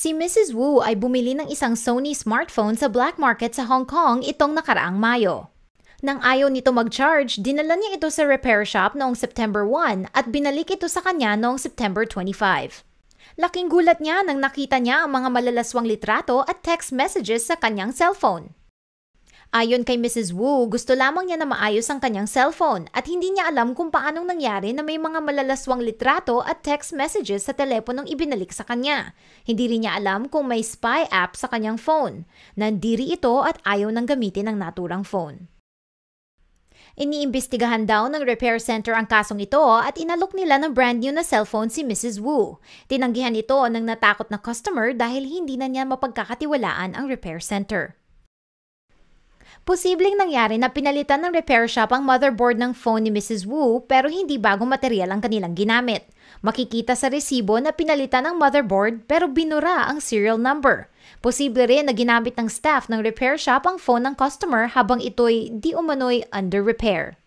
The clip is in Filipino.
Si Mrs. Wu ay bumili ng isang Sony smartphone sa black market sa Hong Kong itong nakaraang Mayo. Nang ayaw nito mag-charge, dinala niya ito sa repair shop noong September 1 at binalik ito sa kanya noong September 25. Laking gulat niya nang nakita niya ang mga malalaswang litrato at text messages sa kanyang cellphone. Ayon kay Mrs. Wu, gusto lamang niya na maayos ang kanyang cellphone at hindi niya alam kung paanong nangyari na may mga malalaswang litrato at text messages sa teleponong ibinalik sa kanya. Hindi rin niya alam kung may spy app sa kanyang phone. Nandiri ito at ayaw nang gamitin ang naturang phone. Iniimbestigahan daw ng repair center ang kasong ito at inalok nila ng brand new na cellphone si Mrs. Wu. Tinanggihan ito ng natakot na customer dahil hindi na niya mapagkakatiwalaan ang repair center. Posibleng nangyari na pinalitan ng repair shop ang motherboard ng phone ni Mrs. Wu pero hindi bagong material ang kanilang ginamit. Makikita sa resibo na pinalitan ang motherboard pero binura ang serial number. Posible rin na ginamit ng staff ng repair shop ang phone ng customer habang ito'y di umano'y under repair.